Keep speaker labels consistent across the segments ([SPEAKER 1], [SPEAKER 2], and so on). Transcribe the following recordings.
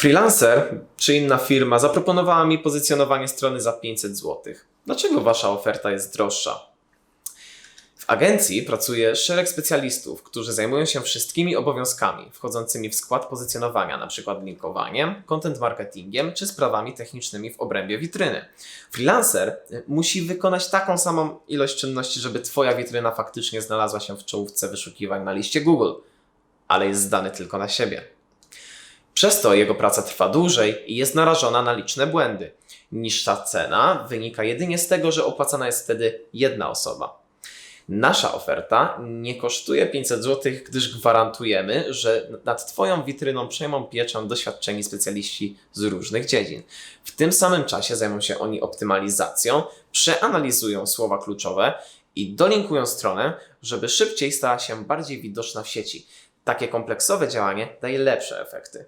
[SPEAKER 1] Freelancer czy inna firma zaproponowała mi pozycjonowanie strony za 500 zł. Dlaczego wasza oferta jest droższa? W agencji pracuje szereg specjalistów, którzy zajmują się wszystkimi obowiązkami wchodzącymi w skład pozycjonowania, np. linkowaniem, content marketingiem czy sprawami technicznymi w obrębie witryny. Freelancer y, musi wykonać taką samą ilość czynności, żeby Twoja witryna faktycznie znalazła się w czołówce wyszukiwań na liście Google, ale jest zdany tylko na siebie. Przez to jego praca trwa dłużej i jest narażona na liczne błędy. Niższa cena wynika jedynie z tego, że opłacana jest wtedy jedna osoba. Nasza oferta nie kosztuje 500 zł, gdyż gwarantujemy, że nad Twoją witryną przejmą pieczę doświadczeni specjaliści z różnych dziedzin. W tym samym czasie zajmą się oni optymalizacją, przeanalizują słowa kluczowe i dolinkują stronę, żeby szybciej stała się bardziej widoczna w sieci. Takie kompleksowe działanie daje lepsze efekty.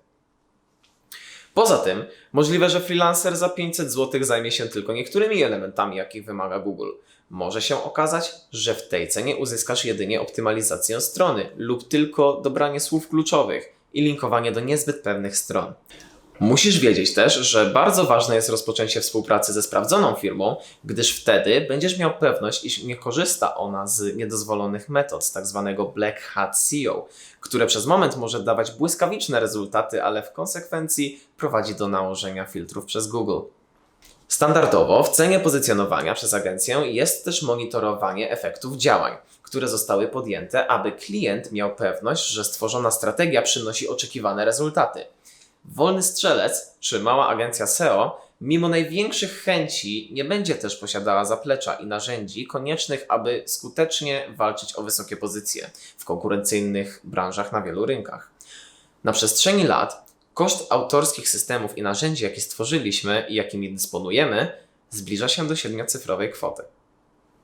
[SPEAKER 1] Poza tym, możliwe, że freelancer za 500 zł zajmie się tylko niektórymi elementami, jakich wymaga Google. Może się okazać, że w tej cenie uzyskasz jedynie optymalizację strony lub tylko dobranie słów kluczowych i linkowanie do niezbyt pewnych stron. Musisz wiedzieć też, że bardzo ważne jest rozpoczęcie współpracy ze sprawdzoną firmą, gdyż wtedy będziesz miał pewność, iż nie korzysta ona z niedozwolonych metod, tak zwanego Black Hat SEO, które przez moment może dawać błyskawiczne rezultaty, ale w konsekwencji prowadzi do nałożenia filtrów przez Google. Standardowo w cenie pozycjonowania przez agencję jest też monitorowanie efektów działań, które zostały podjęte, aby klient miał pewność, że stworzona strategia przynosi oczekiwane rezultaty. Wolny strzelec czy mała agencja SEO, mimo największych chęci, nie będzie też posiadała zaplecza i narzędzi koniecznych, aby skutecznie walczyć o wysokie pozycje w konkurencyjnych branżach na wielu rynkach. Na przestrzeni lat koszt autorskich systemów i narzędzi, jakie stworzyliśmy i jakimi dysponujemy, zbliża się do siedmiocyfrowej kwoty.